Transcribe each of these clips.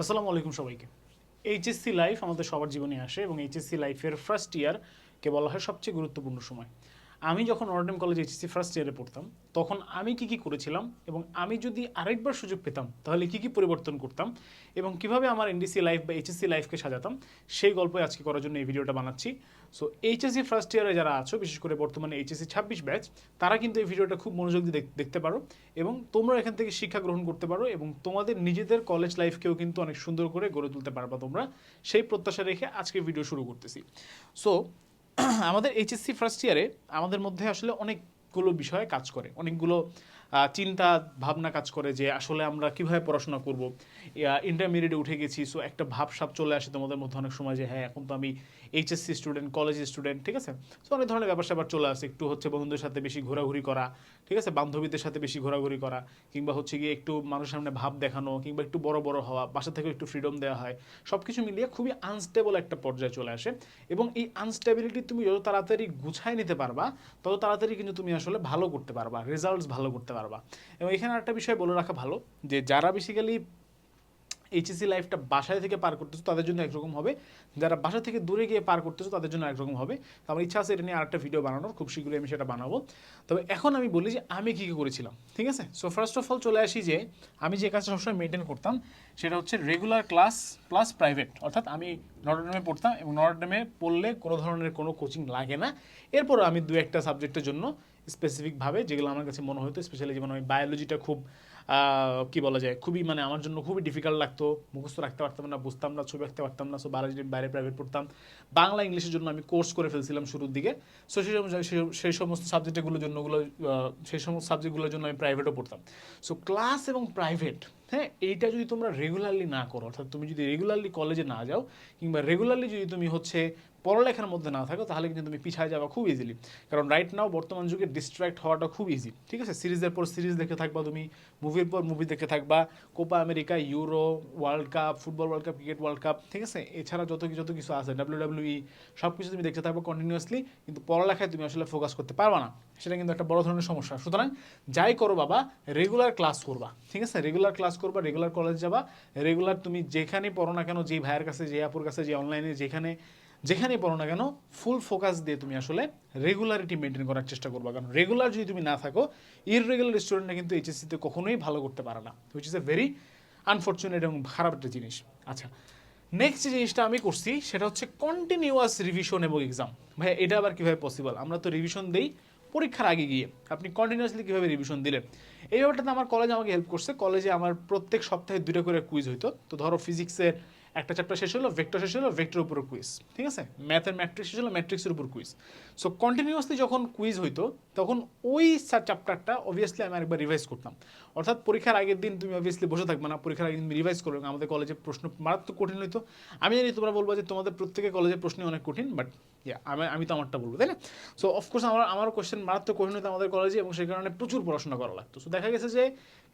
আসসালামু আলাইকুম সবাইকে। এইচএসসি লাইফ আমাদের সবার জীবনে আসে এবং এইচএসসি লাইফের ফার্স্ট ইয়ারকে বলা হয় সবচেয়ে গুরুত্বপূর্ণ সময়। আমি যখন নর্ডেম কলেজ এইচএসসি ফার্স্ট ইয়ারে পড়তাম, তখন আমি কি কি করেছিলাম এবং আমি যদি আরেকবার সুযোগ পেতাম, তাহলে কি কি পরিবর্তন করতাম এবং কীভাবে আমার এনডিসি লাইফ বা এইচএসসি লাইফকে সাজাতাম, সেই গল্পই আজকে করার জন্য এই ভিডিওটা বানাচ্ছি। সো এইচএসসি ফার্স্ট ইয়ারে যারা আছো, বিশেষ করে বর্তমানে এইচএসসি ছাব্বিশ ব্যাচ তারা কিন্তু এই ভিডিওটা খুব মনোযোগ দিয়ে দেখতে পারো এবং তোমরা এখান থেকে শিক্ষা গ্রহণ করতে পারো এবং তোমাদের নিজেদের কলেজ লাইফকেও কিন্তু অনেক সুন্দর করে গড়ে তুলতে পারবা তোমরা। সেই প্রত্যাশা রেখে আজকে ভিডিও শুরু করতেছি। সো আমাদের এইচএসসি ফার্স্ট ইয়ারে আমাদের মধ্যে আসলে অনেকগুলো বিষয়ে কাজ করে, অনেকগুলো চিন্তা ভাবনা কাজ করে যে আসলে আমরা কীভাবে পড়াশোনা করব। ইন্টারমিডিয়েটে উঠে গেছি সো একটা ভাবসাব চলে আসে তোমাদের মধ্যে অনেক সময় যে হ্যাঁ এখন তো আমি এইচএসসি স্টুডেন্ট কলেজ স্টুডেন্ট ঠিক আছে? সো অনেক ধরনের ব্যাপার স্যাপার চলে আসে, একটু হচ্ছে বন্ধুদের সাথে বেশি ঘোরাঘুরি করা, ঠিক আছে? বান্ধবীদের সাথে বেশি ঘোরাঘুরি করা, কিংবা হচ্ছে গিয়ে একটু মানুষের সামনে ভাব দেখানো, কিংবা একটু বড় বড় হওয়া, বাসা থেকে একটু ফ্রিডম দেওয়া হয় সব কিছু মিলিয়ে খুবই আনস্টেবল একটা পর্যায়ে চলে আসে। এবং এই আনস্টেবিলিটি তুমি যত তাড়াতাড়ি গুছায় নিতে পারবা, তত তাড়াতাড়ি কিন্তু তুমি আসলে ভালো করতে পারবা রেজাল্টস ভালো করতে পারবা। এবং এখানে একটা বিষয় বলে রাখা ভালো, যে যারা বেসিক্যালি এইচএসসি লাইফটা বাসায় থেকে পার করতেছো, তাদের জন্য একরকম হবে। যারা বাসা থেকে দূরে গিয়ে পার করতেছো, তাদের জন্য একরকম হবে। তো আমার ইচ্ছা আছে এটা নিয়ে আরেকটা ভিডিও বানানোর, খুব শীঘ্রই আমি সেটা বানাবো। তবে এখন আমি বলি যে আমি কী কী করেছিলাম, ঠিক আছে? সো ফার্স্ট অফ অল চলে আসি যে আমি যে কাজটা সবসময় মেনটেন করতাম, সেটা হচ্ছে রেগুলার ক্লাস প্লাস প্রাইভেট অর্থাৎ আমি নটরডেমে পড়তাম এবং নটরডেমে পড়লে কোনো ধরনের কোনো কোচিং লাগে না। এরপর আমি দু একটা সাবজেক্টের জন্য স্পেসিফিকভাবে যেগুলো আমার কাছে মনে হতো স্পেশালি যেমন আমি বায়োলজিটা খুব কি বলা যায় খুবই মানে আমার জন্য খুবই ডিফিকাল্ট লাগতো মুখস্থ রাখতে পারতাম না বুঝতাম না ছবি আঁকতে পারতাম না সো বায়োলজি বাইরে প্রাইভেট পড়তাম। বাংলা ইংলিশের জন্য আমি কোর্স করে ফেলছিলাম শুরুর দিকে সো সেই সেই- সমস্ত সাবজেক্টগুলোর জন্য ওগুলো, সেই সমস্ত সাবজেক্টগুলোর জন্য আমি প্রাইভেটও পড়তাম। সো ক্লাস এবং প্রাইভেট হ্যাঁ এইটা যদি তোমরা রেগুলারলি না করো অর্থাৎ তুমি যদি রেগুলারলি কলেজে না যাও কিংবা রেগুলারলি যদি তুমি হচ্ছে পড়ালেখার মধ্যে না থাকো, তাহলে কিন্তু তুমি পিছায় যাবা খুব ইজিলি কারণ রাইট নাও বর্তমান যুগে ডিস্ট্র্যাক্ট হওয়াটা খুব ইজি ঠিক আছে? সিরিজের পর সিরিজ দেখে থাকবা তুমি মুভির পর মুভি দেখে থাকবা। Copa America Euro World Cup football World Cup cricket World Cup ঠিক আছে? এছাড়া যত কিছু যত কিছু আছে ডাব্লিউ ডাব্লিউই সব কিছু তুমি দেখতে থাকবে কন্টিনিউয়াসলি কিন্তু পড়ালেখায় তুমি আসলে ফোকাস করতে পারবা না। সেটা কিন্তু একটা বড় ধরনের সমস্যা। সুতরাং যাই করো বাবা রেগুলার ক্লাস করবা। ঠিক আছে? রেগুলার ক্লাস করবা রেগুলার কলেজ যাবা। রেগুলার তুমি যেখানে পড়ো না কেন যে ভাইয়ের কাছে যে আপুর কাছে যে অনলাইনে যেখানে যেখানেই পড়ো না কেন ফুল ফোকাস দিয়ে তুমি আসলে রেগুলারিটি মেনটেন করার চেষ্টা করবা। কারণ রেগুলার যদি তুমি না থাকো ইররেগুলার স্টুডেন্টরা কিন্তু এইচএসসিতে কখনোই ভালো করতে পারে না which is a very unfortunate এবং খারাপ একটা জিনিস। আচ্ছা নেক্সট যে জিনিসটা আমি করছি, সেটা হচ্ছে কন্টিনিউয়াস রিভিশন এবং এক্সাম ভাই এটা আবার কীভাবে পসিবল আমরা তো রিভিশন দেই পরীক্ষার আগে গিয়ে। আপনি কন্টিনিউয়াসলি কীভাবে রিভিশন দিলেন? এই ব্যাপারটাতে আমার কলেজ আমাকে হেল্প করছে। কলেজে আমার প্রত্যেক সপ্তাহে দুটো করে কুইজ হইতো। তো ধরো ফিজিক্সের একটা চ্যাপ্টার শেষ হলো ভেক্টর শেষ হলো ভেক্টর উপর কুইজ ঠিক আছে? ম্যাথের ম্যাট্রিক্স শেষ হলো ম্যাট্রিক্সের উপর কুইজ সো কন্টিনিউয়াসলি যখন কুইজ হইতো, তখন ওই চ্যাপ্টারটা অবভিয়াসলি আমি আরেকবার রিভাইজ করতাম। অর্থাৎ পরীক্ষার আগের দিন তুমি অবভিয়াসলি বসে থাকবে না, পরীক্ষার আগের দিন রিভাইজ করবে আমাদের কলেজে প্রশ্ন মারাত্মক কঠিন হইতো। আমি জানি তোমরা বলব যে তোমাদের প্রত্যেকের কলেজের প্রশ্ন অনেক কঠিন বাট আমি আমি তো আমারটা বলব, তাই না? সো অফকোর্স আমার আমার কোশ্চেন মারাত্মক কঠিন হতো আমাদের কলেজে এবং সেই কারণে প্রচুর পড়াশোনা করা লাগতো। সো দেখা গেছে যে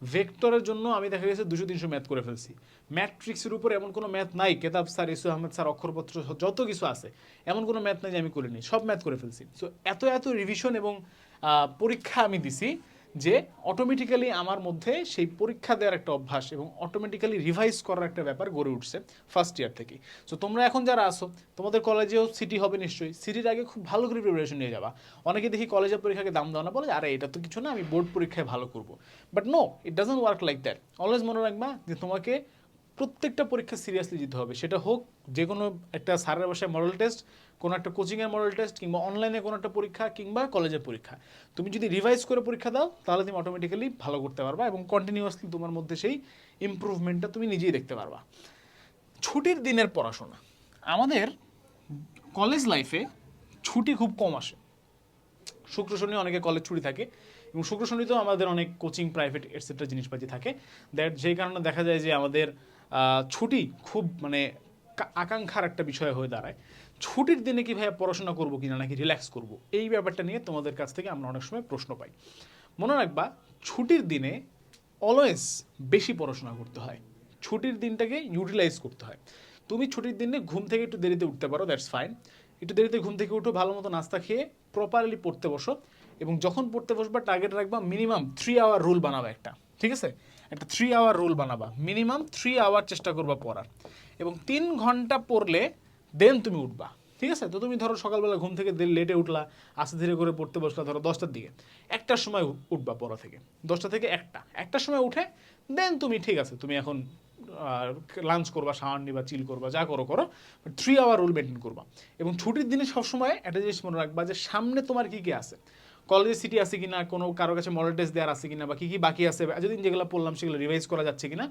ভেক্টরের জন্য আমি দেখা গেছে দুশো তিনশো ম্যাথ করে ফেলছি। ম্যাট্রিক্সের উপর এমন কোনো ম্যাথ নাই, কেতাব স্যার ইসু আহমেদ স্যার অক্ষরপত্র, যত কিছু আছে, এমন কোনো ম্যাথ নাই যে আমি করিনি, সব ম্যাথ করে ফেলছি। সো এত এত রিভিশন এবং পরীক্ষা আমি দিছি যে অটোমেটিক্যালি আমার মধ্যে সেই পরীক্ষা দেওয়ার একটা অভ্যাস এবং অটোমেটিক্যালি রিভাইজ করার একটা ব্যাপার গড়ে উঠছে ফার্স্ট ইয়ার থেকে। সো তোমরা এখন যারা আসো তোমাদের কলেজেও সিটি হবে নিশ্চয়ই। সিটির আগে খুব ভালো করে প্রিপারেশন নিয়ে যাবা। অনেকে দেখি কলেজের পরীক্ষাকে দাম দেওয়া না, বলে আরে, এটা তো কিছু না, আমি বোর্ড পরীক্ষায় ভালো করব। But no it doesn't work like that always মনে রাখবা যে তোমাকে প্রত্যেকটা পরীক্ষা সিরিয়াসলি দিতে হবে। সেটা হোক যে কোনো একটা স্যারের বাসায় মডেল টেস্ট কোনো একটা কোচিংয়ের মডেল টেস্ট কিংবা অনলাইনে কোনো একটা পরীক্ষা, কিংবা কলেজের পরীক্ষা। তুমি যদি রিভাইজ করে পরীক্ষা দাও, তাহলে তুমি অটোমেটিক্যালি ভালো করতে পারবা এবং কন্টিনিউয়াসলি তোমার মধ্যে সেই ইমপ্রুভমেন্টটা তুমি নিজেই দেখতে পারবা। ছুটির দিনের পড়াশোনা। আমাদের কলেজ লাইফে ছুটি খুব কম আসে। শুক্র, শনি অনেকে কলেজ ছুটি থাকে এবং শুক্র, শনিতেও আমাদের অনেক কোচিং প্রাইভেট এটসেট্রা জিনিসপাতি থাকে। দ্যাট যেই কারণে দেখা যায় যে আমাদের ছুটি খুব মানে আকাঙ্ক্ষার একটা বিষয় হয়ে দাঁড়ায়। ছুটির দিনে কি ভাইয়া পড়াশোনা করব কিনা নাকি রিল্যাক্স করব? এই ব্যাপারটা নিয়ে তোমাদের কাছ থেকে আমরা অনেক সময় প্রশ্ন পাই। মনে রাখবা, ছুটির দিনে অলওয়েজ বেশি পড়াশোনা করতে হয়। ছুটির দিনটাকে ইউটিলাইজ করতে হয়। তুমি ছুটির দিনে ঘুম থেকে একটু দেরিতে উঠতে পারো দ্যাটস ফাইন একটু দেরিতে ঘুম থেকে উঠো, ভালো মতো নাস্তা খেয়ে প্রপারলি পড়তে বসো এবং যখন পড়তে বসবা টার্গেট রাখবা মিনিমাম থ্রি আওয়ার রুল বানাবে একটা, ঠিক আছে? একটা থ্রি আওয়ার রুল বানাবা। মিনিমাম থ্রি আওয়ার চেষ্টা করবা পড়ার। এবং তিন ঘণ্টা পড়লে দেন তুমি উঠবা। ঠিক আছে? তো তুমি ধরো সকালবেলা ঘুম থেকে লেটে উঠলা, আস্তে ধীরে করে পড়তে বসলা, ধরো দশটার দিকে। একটার সময় উঠবা পড়া থেকে। দশটা থেকে একটা। একটার সময় উঠে দেন তুমি ঠিক আছে, তুমি এখন লাঞ্চ করবা শাওয়ার নিবা চিল করবা, যা করো করো। থ্রি আওয়ার রুল মেনটেন করবা। এবং ছুটির দিনে সবসময় একটা জিনিস মনে রাখবা যে সামনে তোমার কি কি আছে? কলেজে সিটি আছে কিনা, কোনো কারও কাছে মডেল টেস্ট দেওয়ার আছে কিনা বা কী কী বাকি আছে যদি যেগুলো পড়লাম সেগুলো রিভাইজ করা যাচ্ছে কিনা,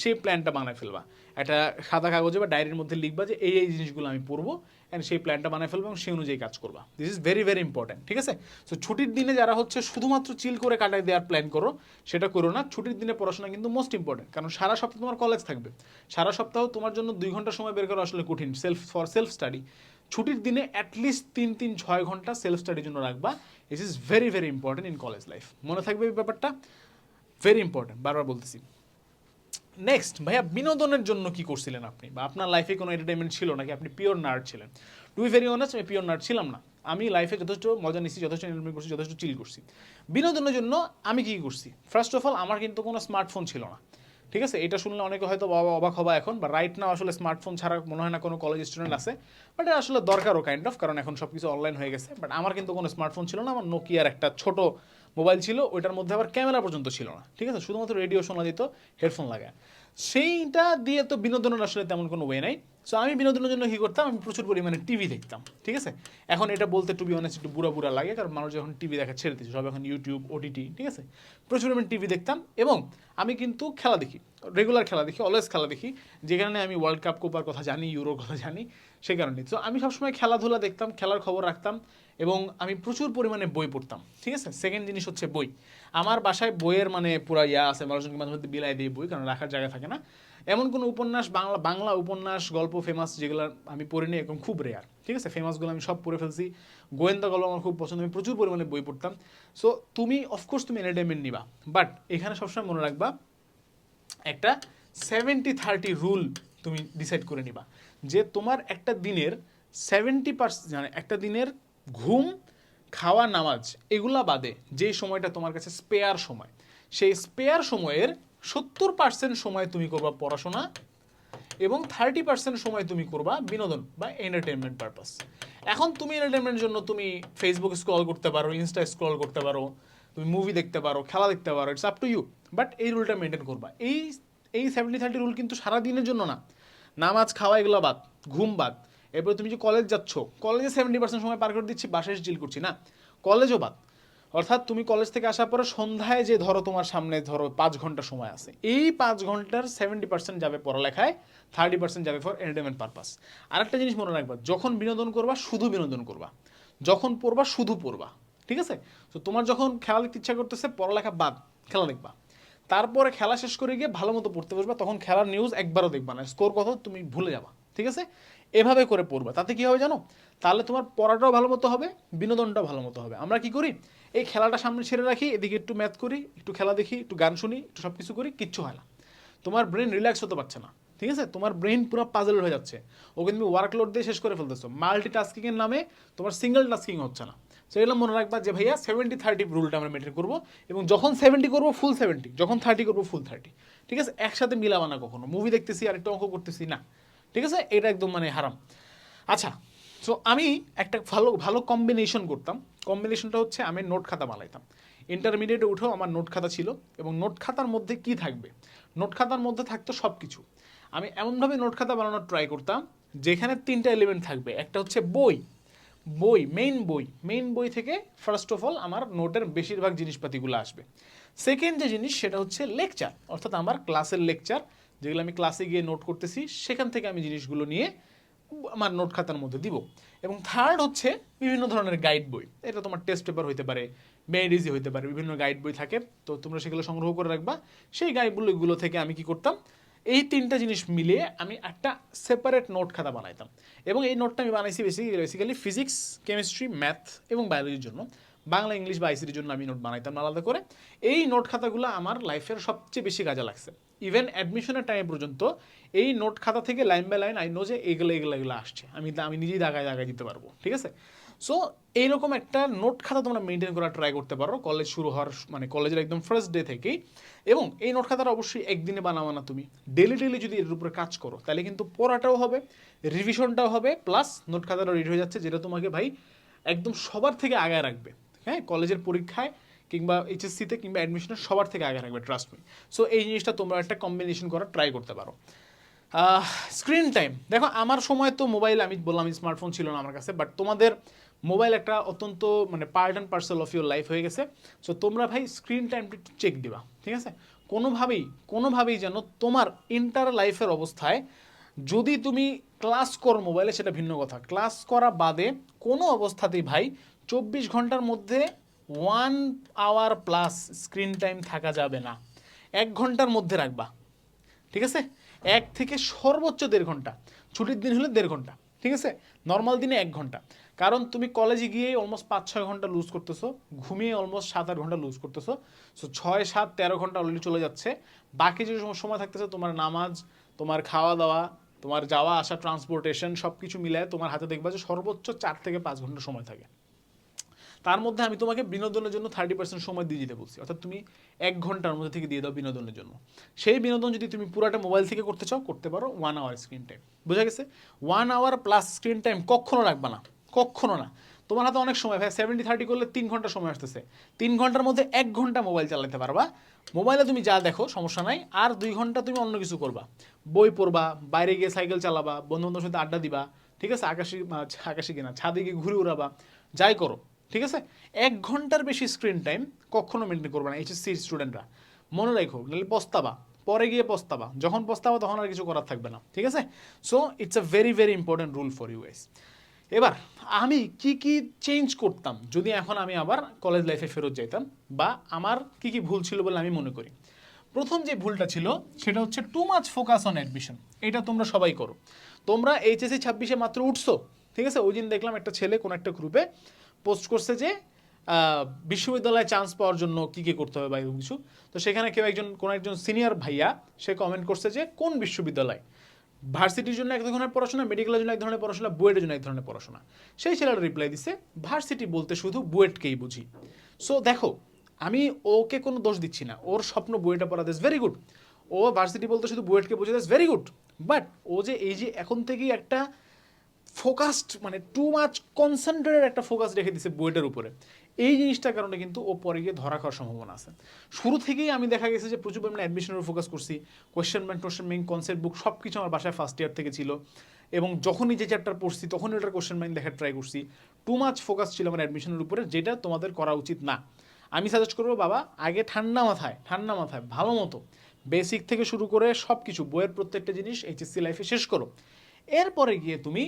সেই প্ল্যানটা বানায় ফেলবা। একটা সাদা কাগজে বা ডায়েরির মধ্যে লিখবা যে এই এই জিনিসগুলো আমি পড়ব অ্যান্ড সেই প্ল্যানটা বানায় ফেলব এবং সেই অনুযায়ী কাজ করবা। This is very very important ঠিক আছে? সো ছুটির দিনে যারা হচ্ছে শুধুমাত্র চিল করে কাটায় দেওয়ার প্ল্যান করো, সেটা করো না। ছুটির দিনে পড়াশোনা কিন্তু মোস্ট ইম্পর্টেন্ট কারণ সারা সপ্তাহ তোমার কলেজ থাকবে। সারা সপ্তাহ তোমার জন্য দুই ঘণ্টা সময় বের করা আসলে কঠিন সেলফ ফর সেলফ স্টাডি ছুটির দিনে অ্যাটলিস্ট তিন তিন, ছয় ঘণ্টা সেলফ স্টাডির জন্য রাখবা। Is is very very important in college life মনে থাকবে এই ব্যাপারটা? ভেরি ইম্পর্টেন্ট বারবার বলতেছি। নেক্সট ভাইয়া, বিনোদনের জন্য কি করছিলেন আপনি? বা আপনার লাইফে কোনো এন্টারটেনমেন্ট ছিল নাকি? আপনি পিওর নার্ড ছিলেন। টু বি ভেরি অনেস্ট আমি পিওর নার্ড ছিলাম না। আমি লাইফে যথেষ্ট মজা নিচ্ছি যথেষ্ট এন্টারটেনমেন্ট করছি, যথেষ্ট চিল করছি। বিনোদনের জন্য আমি কি কি করছি? ফার্স্ট অফ অল আমার কিন্তু কোনো স্মার্টফোন ছিল না। ঠিক আছে? এটা শুনলে অনেকে হয়তো বাবা অবাক হবা এখন বা রাইট না আসলে স্মার্টফোন ছাড়া মনে হয় না কোনো কলেজ স্টুডেন্ট আছে। বাট এটা আসলে দরকারও কাইন্ড অফ কারণ এখন সব কিছু অনলাইন হয়ে গেছে। বাট আমার কিন্তু কোনো স্মার্টফোন ছিল না, আমার নোকিয়ার একটা ছোট মোবাইল ছিল, ওইটার মধ্যে আবার ক্যামেরা পর্যন্ত ছিল না। ঠিক আছে? শুধুমাত্র রেডিও শোনা যেত হেডফোন লাগায়। সেইটা দিয়ে তো বিনোদনের আসলে তেমন কোনো ওয়ে নাই। সো আমি বিনোদনের জন্য কী করতাম? আমি প্রচুর পরিমাণে টিভি দেখতাম, ঠিক আছে? এখন এটা বলতে টু বি অনেস্ট একটু বুড়া বুড়া লাগে, কারণ মানুষ যখন টিভি দেখা ছেড়ে দিচ্ছে সব এখন ইউটিউব ওটিটি ঠিক আছে? প্রচুর পরিমাণে টিভি দেখতাম এবং আমি কিন্তু খেলা দেখি রেগুলার খেলা দেখি অলওয়েজ খেলা দেখি। যেখানে আমি ওয়ার্ল্ড কাপ কোপার কথা জানি ইউরোর কথা জানি সেই কারণে তো আমি সবসময় খেলাধুলা দেখতাম, খেলার খবর রাখতাম এবং আমি প্রচুর পরিমাণে বই পড়তাম, ঠিক আছে? সেকেন্ড জিনিস হচ্ছে বই। আমার বাসায় বইয়ের মানে পুরো ইয়া আছে মানুষজনকে মাঝে মধ্যে বিলাই দিয়ে বই, কারণ রাখার জায়গা থাকে না। এমন কোনো উপন্যাস, বাংলা বাংলা উপন্যাস, গল্প ফেমাস যেগুলো আমি পড়িনি এরকম খুব রেয়ার ঠিক আছে? ফেমাসগুলো আমি সব পড়ে ফেলছি। গোয়েন্দা গল্প আমার খুব পছন্দ, আমি প্রচুর পরিমাণে বই পড়তাম। সো তুমি অফকোর্স তুমি এন্টারটেনমেন্ট নিবা বাট এখানে সবসময় মনে রাখবা, একটা সেভেন্টি থার্টি রুল তুমি ডিসাইড করে নিবা। যে তোমার একটা দিনের সেভেন্টি পার্সেন্ট মানে একটা দিনের ঘুম, খাওয়া, নামাজ, এগুলা বাদে যে সময়টা তোমার কাছে স্পেয়ার সময়, সেই স্পেয়ার সময়ের সত্তর পার্সেন্ট সময় তুমি করবা পড়াশোনা এবং থার্টি পার্সেন্ট সময় তুমি করবা বিনোদন বা এন্টারটেনমেন্ট পারপাস এখন তুমি এন্টারটেনমেন্টের জন্য তুমি ফেসবুক স্ক্রল করতে পারো ইনস্টা স্ক্রল করতে পারো, তুমি মুভি দেখতে পারো, খেলা দেখতে পারো it's up to you but এই রুলটা মেনটেন করবা। এই এই সেভেন্টি থার্টি রুল কিন্তু সারা দিনের জন্য না। নামাজ, খাওয়া, এগুলো বাদ, ঘুম বাদ। এরপর তুমি যে কলেজ যাচ্ছ কলেজে সেভেন্টি পার্সেন্ট সময় পার করে দিচ্ছি, বাসায় চিল করছি, না? কলেজও বাদ। অর্থাৎ তুমি কলেজ থেকে আসার পরে সন্ধ্যায় যে ধরো তোমার সামনে ধরো পাঁচ ঘণ্টা সময় আছে, এই পাঁচ ঘণ্টার সেভেন্টি পার্সেন্ট যাবে পড়ালেখায় থার্টি পার্সেন্ট যাবে ফর এন্টারটেনমেন্ট পারপাস আর একটা জিনিস মনে রাখবা, যখন বিনোদন করবা, শুধু বিনোদন করবা। যখন পড়বা, শুধু পড়বা। ঠিক আছে? তো তোমার যখন খেলা দেখতে ইচ্ছা করতেছে, পড়ালেখা বাদ, খেলা দেখবা। তারপরে খেলা শেষ করে গিয়ে ভালো মতো পড়তে বসবা, তখন খেলার নিউজ একবারও দেখবা না। স্কোর কত, তুমি ভুলে যাবা, ঠিক আছে? এভাবে করে পড়বা। তাতে কি হবে জানো? তাহলে তোমার পড়াটাও ভালো মতো হবে, বিনোদনটাও ভালো মতো হবে। আমরা কি করি? এই খেলাটা সামনে ছেড়ে রাখি, এদিকে একটু ম্যাথ করি, একটু খেলা দেখি, একটু গান শুনি, একটু সব কিছু করি, কিচ্ছু হয় না। তোমার ব্রেন রিল্যাক্স হতে পারছে না, ঠিক আছে? তোমার ব্রেন পুরো পাজল হয়ে যাচ্ছে। ওকে তুমি ওয়ার্কলোড দিয়ে শেষ করে ফেলতেছো। মাল্টি টাস্কিংয়ের নামে তোমার সিঙ্গেল টাস্কিং হচ্ছে না। সেগুলো মনে রাখবা যে ভাইয়া সেভেন্টি থার্টি রুলটা আমরা মেনটেন করব এবং যখন সেভেন্টি করব ফুল সেভেন্টি যখন থার্টি করব ফুল থার্টি ঠিক আছে? একসাথে মিলাবা না কখনো। মুভি দেখতেছি আর একটা অঙ্ক করতেছি, না। ঠিক আছে? এটা একদম মানে হারাম। আচ্ছা সো আমি একটা ভালো ভালো কম্বিনেশন করতাম। কম্বিনেশনটা হচ্ছে আমি নোট খাতা বানাইতাম। ইন্টারমিডিয়েটে উঠেও আমার নোট খাতা ছিল এবং নোট খাতার মধ্যে কি থাকবে? নোট খাতার মধ্যে থাকতো সব কিছু আমি এমনভাবে নোট খাতা বানানোর ট্রাই করতাম, যেখানে তিনটা এলিমেন্ট থাকবে। একটা হচ্ছে বই বই মেইন বই মেইন বই থেকে ফার্স্ট অফ অল আমার নোটের বেশিরভাগ জিনিসপাতিগুলো আসবে। সেকেন্ড যে জিনিস সেটা হচ্ছে লেকচার অর্থাৎ আমার ক্লাসের লেকচার যেগুলো আমি ক্লাসে গিয়ে নোট করতেছি, সেখান থেকে আমি জিনিসগুলো নিয়ে আমার নোট খাতার মধ্যে দিব। এবং থার্ড হচ্ছে বিভিন্ন ধরনের গাইড বই। এটা তোমার টেস্ট পেপার হইতে পারে মেড ইজি হইতে পারে, বিভিন্ন গাইড বই থাকে। তো তোমরা সেগুলো সংগ্রহ করে রাখবা। সেই গাইডগুলোগুলো থেকে আমি কি করতাম? এই তিনটা জিনিস মিলিয়ে আমি একটা সেপারেট নোট খাতা বানাইতাম। এবং এই নোটটা আমি বানাইছি বেশি বেসিক্যালি ফিজিক্স কেমিস্ট্রি ম্যাথ এবং বায়োলজির জন্য। বাংলা ইংলিশ বা আইসিটির জন্য আমি নোট বানাইতাম আলাদা করে। এই নোট খাতাগুলো আমার লাইফের সবচেয়ে বেশি কাজে লাগছে। ইভেন অ্যাডমিশনের টাইম পর্যন্ত এই নোট খাতা থেকে line by line I know যে এগুলো এগুলো এগুলো আসছে। আমি আমি নিজেই দাগায় দাগায় দিতে পারব। ঠিক আছে? সো এইরকম একটা নোট খাতা তোমরা মেনটেন করা ট্রাই করতে পারো। কলেজ শুরু হওয়ার মানে কলেজের একদম ফার্স্ট ডে থেকেই। এবং এই নোট খাতাটা অবশ্যই একদিনে বানাবো না তুমি। ডেলি ডেলি যদি এর উপরে কাজ করো, তাহলে কিন্তু পড়াটাও হবে রিভিশনটাও হবে প্লাস নোট খাতাটা রেডি হয়ে যাচ্ছে, যেটা তোমাকে ভাই একদম সবার থেকে আগায় রাখবে। হ্যাঁ কলেজের পরীক্ষায় কিংবা এইচএসসিতে কিংবা অ্যাডমিশনে সবার থেকে আগে রাখবে ট্রাস্ট মি সো এই জিনিসটা তোমরা একটা কম্বিনেশন করার ট্রাই করতে পারো। স্ক্রিন টাইম দেখো, আমার সময় তো মোবাইল আমি বললাম স্মার্টফোন ছিল না আমার কাছে বাট তোমাদের মোবাইল একটা অত্যন্ত মানে part and parcel of your life হয়ে গেছে। সো তোমরা ভাই স্ক্রিন টাইমটা একটু চেক দিবা, ঠিক আছে? কোনোভাবেই কোনোভাবেই যেন তোমার ইন্টার লাইফের অবস্থায় যদি তুমি ক্লাস করো মোবাইলে, সেটা ভিন্ন কথা। ক্লাস করা বাদে কোনো অবস্থাতেই ভাই চব্বিশ ঘণ্টার মধ্যে one hour plus screen time থাকা যাবে না। এক ঘণ্টার মধ্যে রাখবা, ঠিক আছে? এক থেকে সর্বোচ্চ দেড় ঘণ্টা। ছুটির দিন হলে দেড় ঘণ্টা। ঠিক আছে? নর্মাল দিনে এক ঘণ্টা। কারণ তুমি কলেজে গিয়ে অলমোস্ট পাঁচ ছয় ঘণ্টা লুজ করতেছো, ঘুমিয়ে অলমোস্ট সাত আট ঘণ্টা লুজ করতেছো। সো ছয়, সাত, তেরো ঘণ্টা অলরেডি চলে যাচ্ছে। বাকি যে সম- সময় থাকতেছে, তোমার নামাজ, তোমার খাওয়া দাওয়া তোমার যাওয়া আসা ট্রান্সপোর্টেশন সব কিছু মিলায় তোমার হাতে দেখবা যে সর্বোচ্চ চার থেকে পাঁচ ঘণ্টা সময় থাকে। তার মধ্যে আমি তোমাকে বিনোদনের জন্য থার্টি পার্সেন্ট সময় দিয়ে দিতে বলছি। অর্থাৎ তুমি এক ঘণ্টার মধ্যে থেকে দিয়ে দাও বিনোদনের জন্য। সেই বিনোদন যদি তুমি পুরাটা মোবাইল থেকে করতে চাও, করতে পারো ওয়ান আওয়ার স্ক্রিন টাইম বোঝা গেছে? One hour plus screen time কখনো রাখবা না। কখনো না। তোমার হাতে অনেক সময়, ভাই সেভেন্টি থার্টি করলে তিন ঘণ্টা সময় আসতেছে। তিন ঘণ্টার মধ্যে এক ঘণ্টা মোবাইল চালাতে পারবা। মোবাইলে তুমি যা দেখো, সমস্যা নাই। আর দুই ঘণ্টা তুমি অন্য কিছু করবা। বই পড়বা, বাইরে গিয়ে সাইকেল চালাবা বন্ধু বান্ধবের সাথে আড্ডা দিবা, ঠিক আছে? আকাশি আকাশি কিনা ছাদে গিয়ে ঘুরে উড়াবা যাই করো। ঠিক আছে? এক ঘণ্টার বেশি স্ক্রিন টাইম কখনো মেনটেন করবে না এইচএসসি স্টুডেন্টরা মনে রাখো, নাহলে পস্তাবা। পরে গিয়ে পস্তাবা। যখন পস্তাবা, তখন আর কিছু করার থাকবে না, ঠিক আছে? So it's a very very important rule for you as এবার, আমি কি কি চেঞ্জ করতাম যদি এখন আমি আবার কলেজ লাইফে ফেরত যাইতাম বা আমার কি কি ভুল ছিল বলে আমি মনে করি? প্রথম যে ভুলটা ছিল, সেটা হচ্ছে too much focus on admission এটা তোমরা সবাই করো। তোমরা এইচএসসি ছাব্বিশে মাত্র উঠছো, ঠিক আছে? ওই দিন দেখলাম একটা ছেলে কোনো একটা গ্রুপে পোস্ট করছে যে বিশ্ববিদ্যালয়ে চান্স পাওয়ার জন্য কি কী করতে হবে বা এরকম কিছু। তো সেখানে কেউ একজন, কোনো একজন সিনিয়র ভাইয়া, সে কমেন্ট করছে যে, কোন বিশ্ববিদ্যালয়? ভার্সিটির জন্য এক ধরনের পড়াশোনা মেডিকেলের জন্য এক ধরনের পড়াশোনা, বুয়েটের জন্য এক ধরনের পড়াশোনা। সেই ছেলেটা রিপ্লাই দিছে ভার্সিটি বলতে শুধু বুয়েটকেই বুঝি। সো দেখো, আমি ওকে কোনো দোষ দিচ্ছি না। ওর স্বপ্ন বুয়েটে পড়া দিস ভেরি গুড ও ভার্সিটি বলতে শুধু বুয়েটকে বুঝে দিস ভেরি গুড বাট ও যে এই যে এখন থেকেই একটা ফোকাসড মানে টু মাচ কনসেন্ট্রেটেড একটা ফোকাস রেখে দিছে বইটার উপরে। এই জিনিসটার কারণে কিন্তু ও পরে গিয়ে ধরা খাওয়ার সম্ভাবনা আছে। শুরু থেকেই আমি দেখা গেছে যে প্রচুর পরিমাণে অ্যাডমিশনের ফোকাস করছি question bank question bank concept book সব কিছু আমার বাসায় ফার্স্ট ইয়ার থেকে ছিল। এবং যখনই যে চ্যাপ্টার পড়ছি, তখনই ওটার কোয়েশ্চেন ব্যাংক দেখার ট্রাই করছি। টু মাচ ফোকাস ছিল আমার অ্যাডমিশনের উপরে, যেটা তোমাদের করা উচিত না। আমি সাজেস্ট করব, বাবা, আগে ঠান্ডা মাথায় ঠান্ডা মাথায়, ভালো মতো বেসিক থেকে শুরু করে সব কিছু বইয়ের প্রত্যেকটা জিনিস এইচএসসি লাইফে শেষ করো। এরপরে গিয়ে তুমি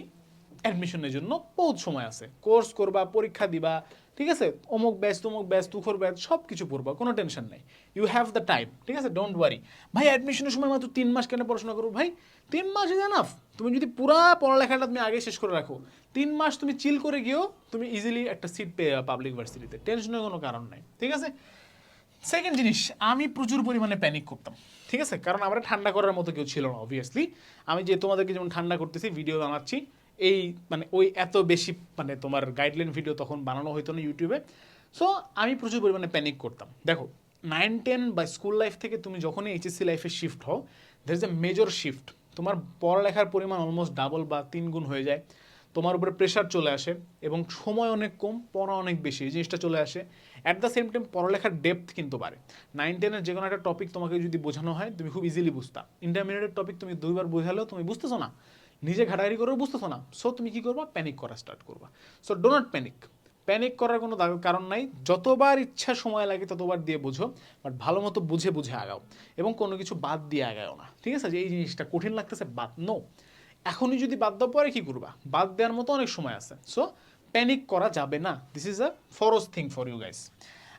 অ্যাডমিশনের জন্য বহুত সময় আছে। কোর্স করবা, পরীক্ষা দিবা, ঠিক আছে? অমুক ব্যাচ তমুক ব্যাচ তুখর ব্যাচ সব কিছু পড়বা, কোনো টেনশন নাই। ইউ হ্যাভ দ্য টাইম ঠিক আছে? ডোন্ট ওয়ারি ভাই অ্যাডমিশনের সময় মাত্র তিন মাস কেন পড়াশোনা করব ভাই? তিন মাস ইজ এনাফ তুমি যদি পুরা পড়ালেখাটা তুমি আগে শেষ করে রাখো, তিন মাস তুমি চিল করে গিয়েও তুমি ইজিলি একটা সিট পেয়ে যাবে পাবলিক ভার্সিটিতে টেনশনের কোনো কারণ নাই, ঠিক আছে? সেকেন্ড জিনিস, আমি প্রচুর পরিমাণে প্যানিক করতাম, ঠিক আছে? কারণ আমরা ঠান্ডা করার মতো কেউ ছিল না অবভিয়াসলি আমি যে তোমাদেরকে যেমন ঠান্ডা করতেছি ভিডিও বানাচ্ছি এই মানে ওই এত বেশি মানে তোমার গাইডলাইন ভিডিও তখন বানানো হতো না ইউটিউবে সো আমি প্রচুর পরিমাণে প্যানিক করতাম। দেখো নাইন টেন বা স্কুল লাইফ থেকে তুমি যখনই এইচএসসি লাইফে শিফট হও there is a major shift তোমার পড়ালেখার পরিমাণ অলমোস্ট ডাবল বা তিন গুণ হয়ে যায়। তোমার উপরে প্রেশার চলে আসে এবং সময় অনেক কম, পড়া অনেক বেশি, এই জিনিসটা চলে আসে। অ্যাট দ্য সেম টাইম পড়ালেখার ডেপথ কিন্তু বাড়ে। নাইন টেনের যে কোনো একটা টপিক তোমাকে যদি বোঝানো হয়, তুমি খুব ইজিলি বুঝতা। ইন্টারমিডিয়েটের টপিক তুমি দুইবার বোঝালেও তুমি বুঝতেছো না। নিজে ঘাটাঘাটি করেও বুঝতেছো না? সো তুমি কি করবা? প্যানিক করা স্টার্ট করবা। So do not panic panic করার কোনো কারণ নাই। যতবার ইচ্ছা সময় লাগে, ততবার দিয়ে বুঝো বাট ভালো মতো বুঝে বুঝে আগাও। এবং কোনো কিছু বাদ দিয়ে আগাও না। ঠিক আছে? যে এই জিনিসটা কঠিন লাগতেছে, বাদ নো এখনই যদি বাদ দাও, পরে কী করবা? বাদ দেওয়ার মতো অনেক সময় আছে। সো প্যানিক করা যাবে না। This is a force thing for you guys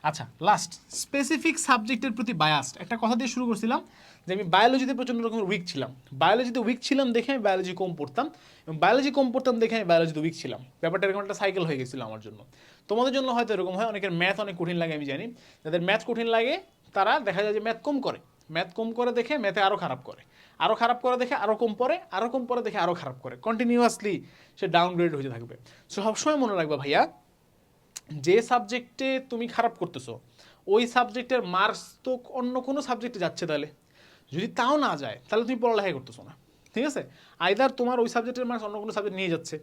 আচ্ছা লাস্ট স্পেসিফিক সাবজেক্টের প্রতি বায়াসড একটা কথা দিয়ে শুরু করছিলাম যে আমি বায়োলজিতে প্রচণ্ড রকমের উইক ছিলাম। বায়োলজিতে উইক ছিলাম দেখে আমি বায়োলজি কম পড়তাম এবং বায়োলজি কম পড়তাম দেখে আমি বায়োলজিতে উইক ছিলাম। ব্যাপারটা এরকম একটা সাইকেল হয়ে গেছিল আমার জন্য। তোমাদের জন্য হয়তো এরকম হয়, অনেকের ম্যাথ অনেক কঠিন লাগে, আমি জানি। যাদের ম্যাথ কঠিন লাগে, তারা দেখা যায় যে ম্যাথ কম করে। ম্যাথ কম করে দেখে ম্যাথে আরও খারাপ করে। আরও খারাপ করে দেখে আরও কম পড়ে আরও কম পরে দেখে আরও খারাপ করে। কন্টিনিউয়াসলি সে ডাউনগ্রেড হয়ে থাকবে। সো সবসময় মনে রাখবে ভাইয়া যে সাবজেক্টে তুমি খারাপ করতেছো, ওই সাবজেক্টের মার্কস তো অন্য কোনো সাবজেক্টে যাচ্ছে তাহলে। যদি তাও না যায়, তাহলে তুমি পড়ালেখাই করতেছো না, ঠিক আছে? আইদার তোমার ওই সাবজেক্টের মার্কস অন্য কোনো সাবজেক্ট নিয়ে যাচ্ছে।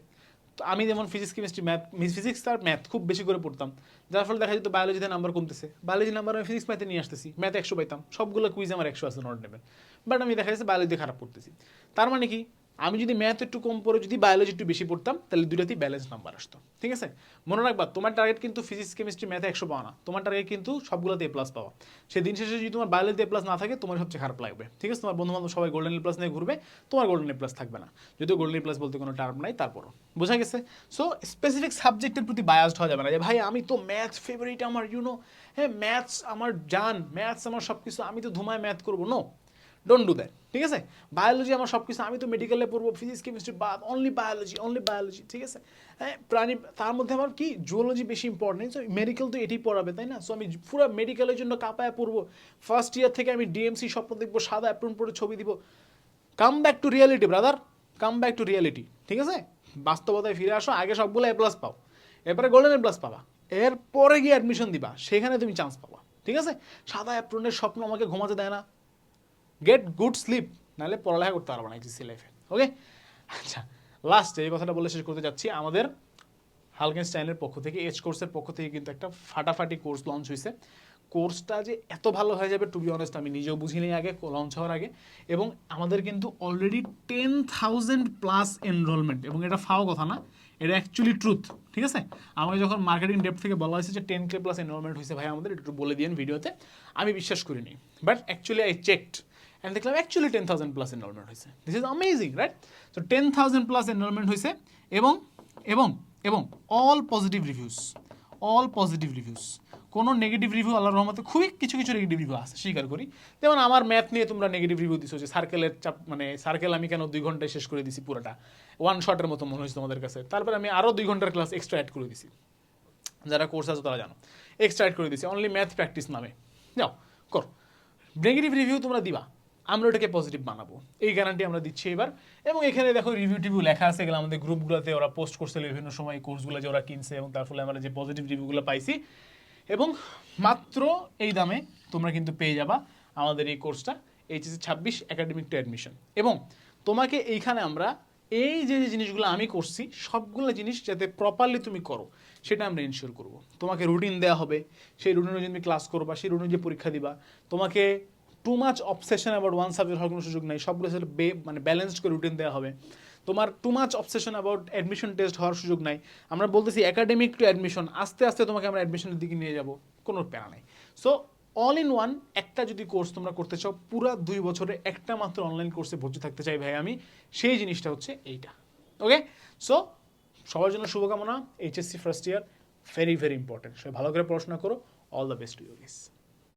তো আমি যেমন ফিজিক্স কেমিস্ট্রি ম্যাথ ফিজিক্স আর ম্যাথ খুব বেশি করে পড়তাম। যার ফলে দেখা যেত বায়োলজিতে নাম্বার কমতেছে। বায়োলজি নাম্বার আমি ফিজিক্স ম্যাথে নিয়ে আসতেছি। ম্যাথ একশো পাইতাম। সবগুলো কুইজ আমার একশো আছে নট নেবেন বাট আমি দেখা যাচ্ছে বায়োলজিতে খারাপ করতেছি তার মানে কি? আমি যদি ম্যাথ একটু কম পড়ে, যদি বায়োলজি একটু বেশি পড়তাম, তাহলে দুটাতেই ব্যালেন্স নাম্বার আসতো। ঠিক আছে? মনে রাখবা, তোমার টার্গেট কিন্তু ফিজিক্স কেমিস্ট্রি ম্যাথে একশো পাওয়া না। তোমার টার্গেট কিন্তু সবগুলোতে এ প্লাস পাওয়া। সেই দিন শেষে যদি তোমার বায়োলজিতে এ প্লাস না থাকে, তোমার সবচেয়ে খারাপ লাগবে। ঠিক আছে? তোমার বন্ধু বান্ধব সবাই গোল্ডেন এ প্লাস নিয়ে ঘুরবে, তোমার গোল্ডেন এ প্লাস থাকবে না। যদিও গোল্ডেন এ প্লাস বলতে কোনো টার্ম নাই, তারপরও। বোঝা গেছে? সো স্পেসিফিক সাবজেক্টের প্রতি বায়াসড হওয়া যাবে না। যে, ভাই, আমি তো ম্যাথ ফেভারিট আমার ইউনো হ্যাঁ ম্যাথস আমার জান ম্যাথস আমার সব কিছু আমি তো ধুমায় ম্যাথ করব। নো ডোন্ট ডু দ্যাট ঠিক আছে? বায়োলজি আমার সব কিছু আমি তো মেডিকেলে পড়ব ফিজিক্স কেমিস্ট্রি বা অনলি বায়োলজি অনলি বায়োলজি ঠিক আছে? হ্যাঁ প্রাণী, তার মধ্যে আমার কি? জুওলজি বেশি ইম্পর্টেন্ট সো মেডিকেল তো এটি পড়াবে, তাই না? সো আমি পুরো মেডিকেলের জন্য কাপায় পড়ব। ফার্স্ট ইয়ার থেকে আমি ডিএমসি স্বপ্ন দেখব, সাদা অ্যাপ্রন পরে ছবি দিব। Come back to reality brother come back to reality ঠিক আছে? বাস্তবতায় ফিরে আসো, আগে সবগুলো এ প্লাস পাও। এরপরে গোল্ডেন এ প্লাস পাবা। এরপরে গিয়ে অ্যাডমিশন দিবা, সেখানে তুমি চান্স পাবা, ঠিক আছে? সাদা অ্যাপ্রনের স্বপ্ন আমাকে ঘুমাতে দেয় না। গেট গুড স্লিপ নাহলে পড়ালেখা করতে পারব না এইচএসসি লাইফে ওকে আচ্ছা লাস্টে এই কথাটা বলে শেষ করতে যাচ্ছি। আমাদের হালকেন স্টাইলের পক্ষ থেকে এজ কোর্সের পক্ষ থেকে কিন্তু একটা ফাটাফাটি কোর্স লঞ্চ হয়েছে। কোর্সটা যে এত ভালো হয়ে যাবে টু বি অনেস্ট আমি নিজেও বুঝিনি আগে লঞ্চ হওয়ার আগে। এবং আমাদের কিন্তু already ten thousand plus enrolment এবং এটা ফাও কথা না, এটা অ্যাকচুয়ালি ট্রুথ ঠিক আছে? আমাকে যখন মার্কেটিং ডেপ থেকে বলা হয়েছে যে টেন কে প্লাস এনরোলমেন্ট হয়েছে ভাই আমাদের, একটু বলে দিন ভিডিওতে আমি বিশ্বাস করিনি but actually I checked and দেখলাম actually ten thousand plus enrolment হয়েছে। This is amazing right so ten thousand plus enrolment হয়েছে এবং এবং এবং all positive reviews all positive reviews কোনো নেগেটিভ রিভিউ আল্লাহর রহমতে খুবই কিছু কিছু নেগেটিভ রিভিউ আছে, স্বীকার করি। যেমন আমার ম্যাথ নিয়ে তোমরা নেগেটিভ রিভিউ দিছো যে সার্কেলের চাপ মানে সার্কেল আমি কেন দুই ঘন্টায় শেষ করে দিছি পুরোটা? ওয়ান শটের মতো মনে হয়েছে তোমাদের কাছে। তারপরে আমি আরও দুই ঘণ্টার ক্লাস এক্সট্রা অ্যাড করে দিছি। যারা কোর্স আছে তারা জানো। এক্সট্রা অ্যাড করে দিছি। অনলি ম্যাথ প্র্যাকটিস নামে। যাও, কর। নেগেটিভ রিভিউ তোমরা দিবা। আমরা ওটাকে পজিটিভ বানাবো। এই গ্যারান্টি আমরা দিচ্ছি এবার। এবং এখানে দেখো রিভিউ টিভিউ লেখা আছে, এগুলো আমাদের গ্রুপগুলোতে ওরা পোস্ট করছে বিভিন্ন সময় কোর্সগুলো যে ওরা কিনছে এবং তার ফলে আমরা যে পজিটিভ রিভিউগুলো পাইছি। এবং মাত্র এই দামে তোমরা কিন্তু পেয়ে যাবা আমাদের এই কোর্সটা এইচএসি ছাব্বিশ একাডেমিক টু অ্যাডমিশন এবং তোমাকে এইখানে আমরা এই যে যে জিনিসগুলো আমি করছি, সবগুলো জিনিস যাতে প্রপারলি তুমি করো, সেটা আমরা ইনশিওর করব। তোমাকে রুটিন দেওয়া হবে, সেই রুটিন অনুযায়ী তুমি ক্লাস করবা, সেই রুটিন অনুযায়ী পরীক্ষা দিবা। তোমাকে too much obsession about one subject হওয়ার কোনো সুযোগ নেই। সবগুলো বে মানে ব্যালেন্সড করে রুটিন দেওয়া হবে। তোমার too much obsession about admission test হওয়ার সুযোগ নাই। আমরা বলতেছি একাডেমিক টু অ্যাডমিশন আস্তে আস্তে তোমাকে আমরা অ্যাডমিশনের দিকে নিয়ে যাব। কোনো প্যারা নাই। সো অল ইন ওয়ান একটা যদি কোর্স তোমরা করতে চাও, পুরো দুই বছরে একটা মাত্র অনলাইন কোর্সে ভর্তি থাকতে চাই ভাই আমি। সেই জিনিসটা হচ্ছে এইটা। ওকে সো সবার জন্য শুভকামনা। HSC first year very very important সবাই ভালো করে পড়াশোনা করো। All the best you guess